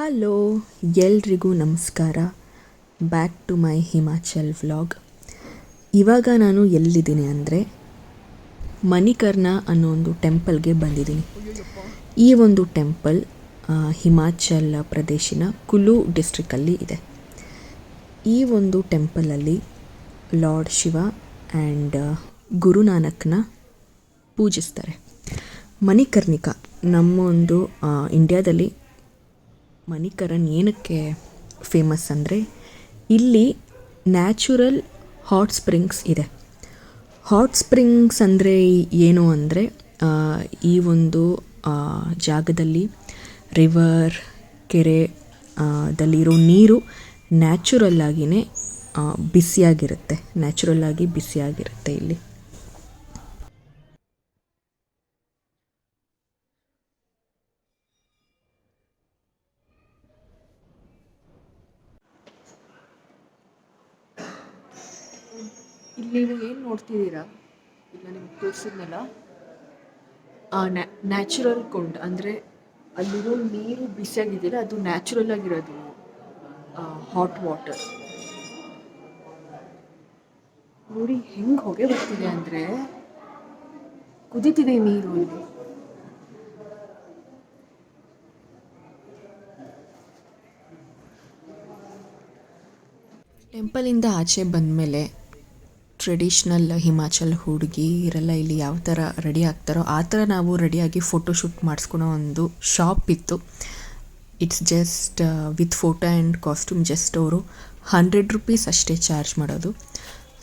Hello ಎಲ್ರಿಗೂ ನಮಸ್ಕಾರ. Back to my Himachal vlog ಇವಾಗ ನಾನು ಎಲ್ಲಿದ್ದೀನಿ ಅಂದರೆ ಮಣಿಕರ್ಣ ಅನ್ನೋ ಒಂದು ಟೆಂಪಲ್ಗೆ ಬಂದಿದ್ದೀನಿ. ಈ ಒಂದು ಟೆಂಪಲ್ ಹಿಮಾಚಲ್ ಪ್ರದೇಶಿನ ಕುಲು ಡಿಸ್ಟ್ರಿಕ್ಕಲ್ಲಿ ಇದೆ. ಈ ಒಂದು ಟೆಂಪಲಲ್ಲಿ ಲಾರ್ಡ್ ಶಿವ ಆ್ಯಂಡ್ ಗುರುನಾನಕ್ನ ಪೂಜಿಸ್ತಾರೆ. ಮಣಿಕರ್ಣಿಕಾ ನಮ್ಮ ಒಂದು ಆ, ಇಂಡ್ಯಾದಲ್ಲಿ ಮಣಿಕರನ್ ಏನಕ್ಕೆ ಫೇಮಸ್ ಅಂದರೆ ಇಲ್ಲಿ ನ್ಯಾಚುರಲ್ ಹಾಟ್ ಸ್ಪ್ರಿಂಗ್ಸ್ ಇದೆ. ಹಾಟ್ ಸ್ಪ್ರಿಂಗ್ಸ್ ಅಂದರೆ ಏನು ಅಂದರೆ ಈ ಒಂದು ಜಾಗದಲ್ಲಿ ರಿವರ್ ಕೆರೆ ದಲ್ಲಿರೋ ನೀರು ನ್ಯಾಚುರಲ್ ಆಗಿಯೇ ಬಿಸಿಯಾಗಿರುತ್ತೆ. ನ್ಯಾಚುರಲ್ ಆಗಿ ಬಿಸಿಯಾಗಿರುತ್ತೆ ಇಲ್ಲಿ. ಇಲ್ಲಿ ನೀವು ಏನು ನೋಡ್ತಿದ್ದೀರಾ? ಇಲ್ಲ ನಿಮ್ಗೆ ತೋರಿಸಿದ್ನಲ್ಲ? ನ್ಯಾಚುರಲ್ ಕೊಂಡ್, ಅಂದರೆ ಅಲ್ಲಿರೋ ನೀರು ಬಿಸಿಯಾಗಿದೆಯಲ್ಲ ಅದು ನ್ಯಾಚುರಲ್ ಆಗಿರೋದು ಹಾಟ್ ವಾಟರ್ ನೋಡಿ, ಹೆಂಗೆ ಹೊಗೆ ಬರ್ತಿದೆ ಅಂದರೆ ಕುದೀತಿದೆ ನೀರು ಇಲ್ಲಿ ಟೆಂಪಲಿಂದ ಆಚೆ ಬಂದಮೇಲೆ ಟ್ರೆಡಿಷ್ನಲ್ ಹಿಮಾಚಲ್ ಹುಡುಗಿರೆಲ್ಲ ಇಲ್ಲಿ ಯಾವ ಥರ ರೆಡಿ ಆಗ್ತಾರೋ ಆ ಥರ ನಾವು ರೆಡಿಯಾಗಿ ಫೋಟೋಶೂಟ್ ಮಾಡಿಸ್ಕೊಳೋ ಒಂದು ಶಾಪ್ ಇತ್ತು. It's just with photo and costume just ಅವರು ಹಂಡ್ರೆಡ್ ರುಪೀಸ್ ಅಷ್ಟೇ ಚಾರ್ಜ್ ಮಾಡೋದು.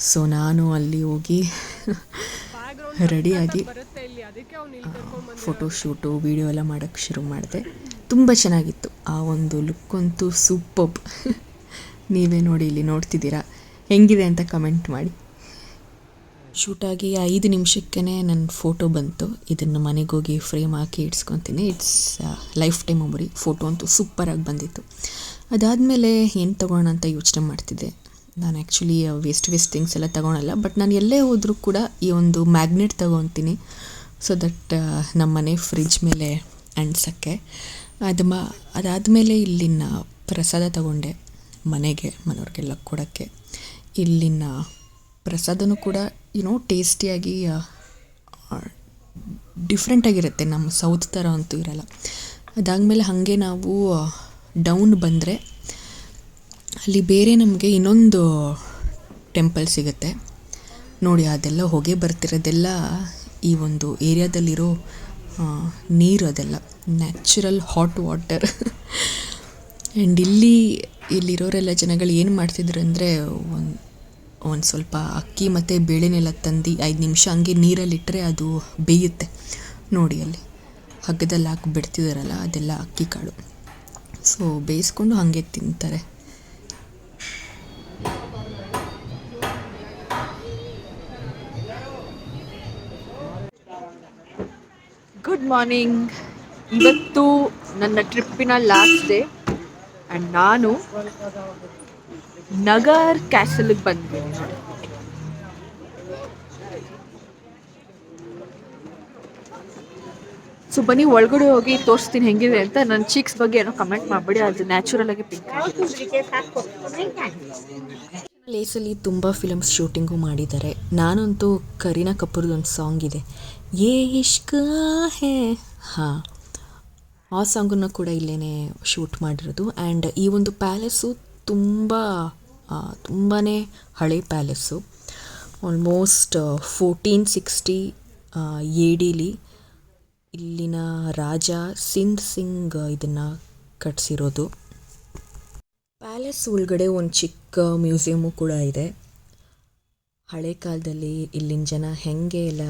ಸೊ ನಾನು ಅಲ್ಲಿ ಹೋಗಿ ರೆಡಿಯಾಗಿ ಫೋಟೋಶೂಟು ವೀಡಿಯೋ ಎಲ್ಲ ಮಾಡೋಕ್ಕೆ ಶುರು ಮಾಡಿದೆ. ತುಂಬ ಚೆನ್ನಾಗಿತ್ತು. ಆ ಒಂದು ಲುಕ್ ಅಂತೂ ಸೂಪಬ್ ನೀವೇ ನೋಡಿ, ಇಲ್ಲಿ ನೋಡ್ತಿದ್ದೀರಾ? ಹೆಂಗಿದೆ ಅಂತ ಕಮೆಂಟ್ ಮಾಡಿ. ಶೂಟಾಗಿ ಐದು ನಿಮಿಷಕ್ಕೇ ನನ್ನ ಫೋಟೋ ಬಂತು. ಇದನ್ನು ಮನೆಗೆ ಹೋಗಿ ಫ್ರೇಮ್ ಹಾಕಿ ಇಡ್ಸ್ಕೊತೀನಿ. It's lifetime memory photo ಅಂತೂ ಸೂಪರಾಗಿ ಬಂದಿತ್ತು. ಅದಾದಮೇಲೆ ಏನು ತೊಗೋಣ ಅಂತ ಯೋಚನೆ ಮಾಡ್ತಿದ್ದೆ. ನಾನು ಆ್ಯಕ್ಚುಲಿ ವೇಸ್ಟ್ ವೇಸ್ಟ್ ಥಿಂಗ್ಸ್ ಎಲ್ಲ ತೊಗೊಳಲ್ಲ ಬಟ್ ನಾನು ಎಲ್ಲೇ ಹೋದರೂ ಕೂಡ ಈ ಒಂದು ಮ್ಯಾಗ್ನೆಟ್ ತೊಗೊತೀನಿ. ಸೊ ದಟ್ ನಮ್ಮ ಮನೆ ಫ್ರಿಜ್ ಮೇಲೆ ಅಂಟ್ಸೋಕ್ಕೆ. ಅದು ಮ, ಅದಾದಮೇಲೆ ಇಲ್ಲಿನ ಪ್ರಸಾದ ತಗೊಂಡೆ ಮನೆಗೆ, ಮನೆಯವ್ರಿಗೆಲ್ಲ ಕೊಡೋಕ್ಕೆ. ಇಲ್ಲಿನ ಪ್ರಸಾದನೂ ಕೂಡ ಯುನೋ ಟೇಸ್ಟಿಯಾಗಿ ಡಿಫ್ರೆಂಟಾಗಿರುತ್ತೆ ನಮ್ಮ ಸೌತ್ ಥರ ಅಂತೂ ಇರಲ್ಲ. ಅದಾದಮೇಲೆ ಹಾಗೆ ನಾವು ಡೌನ್ ಬಂದರೆ, ಅಲ್ಲಿ ಬೇರೆ ನಮಗೆ ಇನ್ನೊಂದು ಟೆಂಪಲ್ ಸಿಗುತ್ತೆ. ನೋಡಿ, ಅದೆಲ್ಲ ಹೊಗೆ ಬರ್ತಿರೋದೆಲ್ಲ ಈ ಒಂದು ಏರಿಯಾದಲ್ಲಿರೋ ನೀರು ಅದೆಲ್ಲ. ನ್ಯಾಚುರಲ್ ಹಾಟ್ ವಾಟರ್ ಆ್ಯಂಡ್ ಇಲ್ಲಿ, ಇಲ್ಲಿರೋರೆಲ್ಲ ಜನಗಳು ಏನು ಮಾಡ್ತಿದ್ರು ಅಂದರೆ, ಒಂದು ಒಂದು ಸ್ವಲ್ಪ ಅಕ್ಕಿ ಮತ್ತು ಬೇಳೆನೆಲ್ಲ ತಂದು ಐದು ನಿಮಿಷ ಹಂಗೆ ನೀರಲ್ಲಿಟ್ಟರೆ ಅದು ಬೇಯುತ್ತೆ. ನೋಡಿ ಅಲ್ಲಿ. ಹಗ್ಗದಲ್ಲಿ ಹಾಕಿ ಬಿಡ್ತಿದ್ದಾರಲ್ಲ ಅದೆಲ್ಲ ಅಕ್ಕಿ ಕಾಳು. ಸೊ ಬೇಯಿಸ್ಕೊಂಡು ಹಾಗೆ ತಿಂತಾರೆ. ಗುಡ್ ಮಾರ್ನಿಂಗ್ ಇವತ್ತು ನನ್ನ ಟ್ರಿಪ್ಪಿನ ಲಾಸ್ಟ್ ಡೇ ಆ್ಯಂಡ್ ನಾನು ನಗರ್ ಕ್ಯಾಸಲ್ಗೆ ಬಂದ್ವಿ. ಸೊ ಬನ್ನಿ, ಒಳಗಡೆ ಹೋಗಿ ತೋರಿಸ್ತೀನಿ ಹೆಂಗಿದೆ ಅಂತ. ನನ್ನ ಚೀಕ್ಸ್ ಬಗ್ಗೆ ಏನೋ ಕಮೆಂಟ್ ಮಾಡಿಬಿಡಿ, ಅದು ನ್ಯಾಚುರಲ್ ಆಗಿ ಪಿಂಕ್ ಪ್ಲೇಸಲ್ಲಿ ತುಂಬ ಫಿಲಮ್ಸ್ ಶೂಟಿಂಗು ಮಾಡಿದ್ದಾರೆ. ನಾನಂತೂ ಕರೀನಾ ಕಪೂರ್ದು ಒಂದು ಸಾಂಗ್ ಇದೆ. ಏ ಇಷ್ಕ ಹೇ. ಹಾಂ. ಆ ಸಾಂಗನ್ನು ಕೂಡ ಇಲ್ಲೇ ಶೂಟ್ ಮಾಡಿರೋದು. ಆ್ಯಂಡ್ ಈ ಒಂದು ಪ್ಯಾಲೇಸು ತುಂಬ ತುಂಬಾ ಹಳೆ palace. Almost fourteen sixty A D ಇಲ್ಲಿನ ರಾಜ ಸಿಂಧ್ ಸಿಂಗ್ ಇದನ್ನು ಕಟ್ಟಿಸಿರೋದು ಪ್ಯಾಲೇಸ್ ಒಳಗಡೆ ಒಂದು ಚಿಕ್ಕ ಮ್ಯೂಸಿಯಮು ಕೂಡ ಇದೆ. ಹಳೆ ಕಾಲದಲ್ಲಿ ಇಲ್ಲಿನ ಜನ ಹೆಂಗೆ ಎಲ್ಲ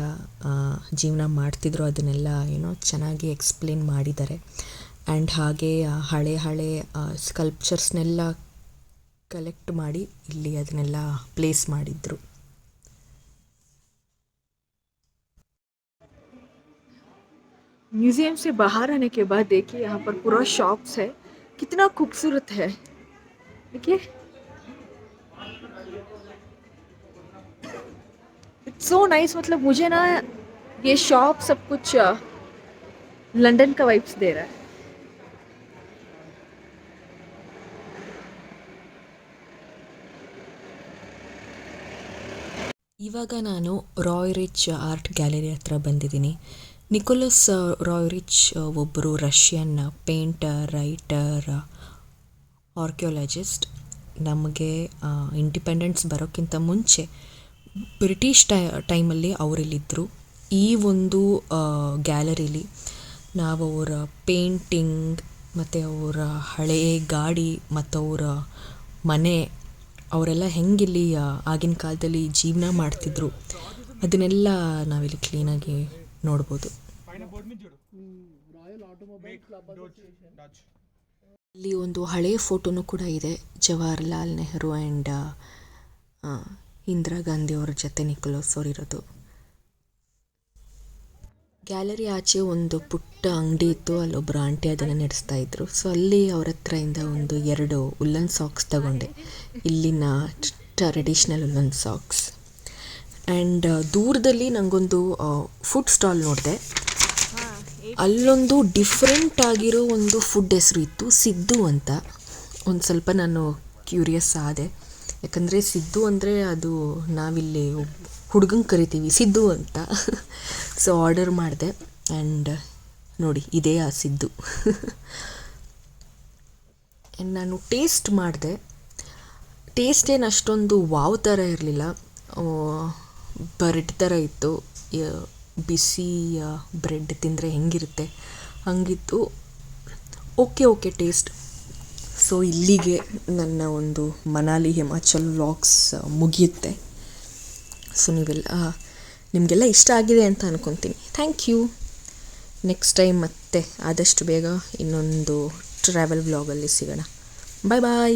ಜೀವನ ಮಾಡ್ತಿದ್ರು ಅದನ್ನೆಲ್ಲ ಏನೋ ಚೆನ್ನಾಗಿ ಎಕ್ಸ್ಪ್ಲೇನ್ ಮಾಡಿದ್ದಾರೆ. ಆ್ಯಂಡ್ ಹಾಗೆ ಹಳೆ ಹಳೆ ಸ್ಕಲ್ಪ್ಚರ್ಸ್ನೆಲ್ಲ ಕಲೆಕ್ಟ್ ಮಾಡಿ ಇಲ್ಲಿ ಅದನ್ನೆಲ್ಲ ಪ್ಲೇಸ್ ಮಾಡಿದ್ರು म्यूजियम से बाहर आने के बाद देखिए यहाँ पर पूरा शॉप्स है कितना खूबसूरत है देखिए इट्स सो नाइस मतलब मुझे ना ये शॉप सब कुछ लंदन का वाइब्स दे रहा है ಇವಾಗ ನಾನು ರಾಯ್ ರಿಚ್ ಆರ್ಟ್ ಗ್ಯಾಲರಿ ಹತ್ರ ಬಂದಿದ್ದೀನಿ. ನಿಕೋಲಸ್ ರಾಯ್ ರಿಚ್ ಒಬ್ಬರು ರಷ್ಯನ್ ಪೇಂಟರ್ ರೈಟರ್ ಆರ್ಕಿಯೋಲಜಿಸ್ಟ್ ನಮಗೆ ಇಂಡಿಪೆಂಡೆನ್ಸ್ ಬರೋಕ್ಕಿಂತ ಮುಂಚೆ ಬ್ರಿಟಿಷ್ ಟೈ ಟೈಮಲ್ಲಿ ಅವರಿಲ್ಲಿದ್ದರು ಈ ಒಂದು ಗ್ಯಾಲರಿಲಿ ನಾವು ಅವರ ಪೇಂಟಿಂಗ್ ಮತ್ತು ಅವರ ಹಳೆಯ ಗಾಡಿ ಮತ್ತು ಅವರ ಮನೆ ಅವರೆಲ್ಲ ಹೆಂಗಿಲ್ಲಿ ಆಗಿನ ಕಾಲದಲ್ಲಿ ಜೀವನ ಮಾಡ್ತಿದ್ರು. ಅದನ್ನೆಲ್ಲ ನಾವಿಲ್ಲಿ ಕ್ಲೀನಾಗಿ ನೋಡ್ಬೋದು. ಇಲ್ಲಿ ಒಂದು ಹಳೆಯ ಫೋಟೋನು ಕೂಡ ಇದೆ. ಜವಾಹರ್ಲಾಲ್ ನೆಹರು ಆ್ಯಂಡ್ ಇಂದಿರಾ ಗಾಂಧಿ ಅವರ ಜೊತೆ ನಿಕೋಲೋಸ್ ಅವರಿರೋದು ಗ್ಯಾಲರಿ ಆಚೆ ಒಂದು ಪುಟ್ಟ ಅಂಗಡಿ ಇತ್ತು ಅಲ್ಲೊಬ್ಬರು ಆಂಟಿ ಅದನ್ನು ನಡೆಸ್ತಾ ಇದ್ರು. ಸೊ ಅಲ್ಲಿ ಅವ್ರ ಹತ್ರದಿಂದ ಒಂದು ಎರಡು ಉಲ್ಲನ್ ಸಾಕ್ಸ್ ತಗೊಂಡೆ. ಇಲ್ಲಿನ ಟ್ರೆಡಿಷ್ನಲ್ ಉಲ್ಲನ್ ಸಾಕ್ಸ್ ಆ್ಯಂಡ್ ದೂರದಲ್ಲಿ ನನಗೊಂದು ಫುಡ್ ಸ್ಟಾಲ್ ನೋಡಿದೆ. ಅಲ್ಲೊಂದು ಡಿಫ್ರೆಂಟ್ ಆಗಿರೋ ಒಂದು ಫುಡ್ ಹೆಸರು ಇತ್ತು, ಸಿದ್ದು ಅಂತ. ಒಂದು ಸ್ವಲ್ಪ ನಾನು ಕ್ಯೂರಿಯಸ್ ಆದೆ. ಯಾಕಂದರೆ ಸಿದ್ದು ಅಂದರೆ ಅದು ನಾವಿಲ್ಲಿ ಹುಡುಗಂಗೆ ಕರಿತೀವಿ, ಸಿದ್ದು ಅಂತ. ಸೊ ಆರ್ಡರ್ ಮಾಡಿದೆ. ಆ್ಯಂಡ್ ನೋಡಿ, ಇದೇ ಆ ಸಿದ್ದು. ನಾನು ಟೇಸ್ಟ್ ಮಾಡಿದೆ. ಟೇಸ್ಟ್ ಏನು ಅಷ್ಟೊಂದು ವಾವ್ ಥರ ಇರಲಿಲ್ಲ. ಬ್ರೆಡ್ ಥರ ಇತ್ತು. ಬಿಸಿ ಬ್ರೆಡ್ ತಿಂದರೆ ಹೆಂಗಿರುತ್ತೆ? ಹಂಗಿತ್ತು. ಓಕೆ ಓಕೆ ಟೇಸ್ಟ್ ಸೊ ಇಲ್ಲಿಗೆ ನನ್ನ ಒಂದು ಮನಾಲಿ ಹಿಮಾಚಲ್ ವ್ಲಾಗ್ಸ್ ಮುಗಿಯುತ್ತೆ. ಸೊ ನಿಮಗೆಲ್ಲ ಇಷ್ಟ ಆಗಿದೆ ಅಂತ ಅನ್ಕೊತೀನಿ. ಥ್ಯಾಂಕ್ ಯು ನೆಕ್ಸ್ಟ್ ಟೈಮ್ ಮತ್ತೆ ಆದಷ್ಟು ಬೇಗ ಇನ್ನೊಂದು ಟ್ರಾವೆಲ್ ವ್ಲಾಗಲ್ಲಿ ಸಿಗೋಣ. ಬಾಯ್ ಬಾಯ್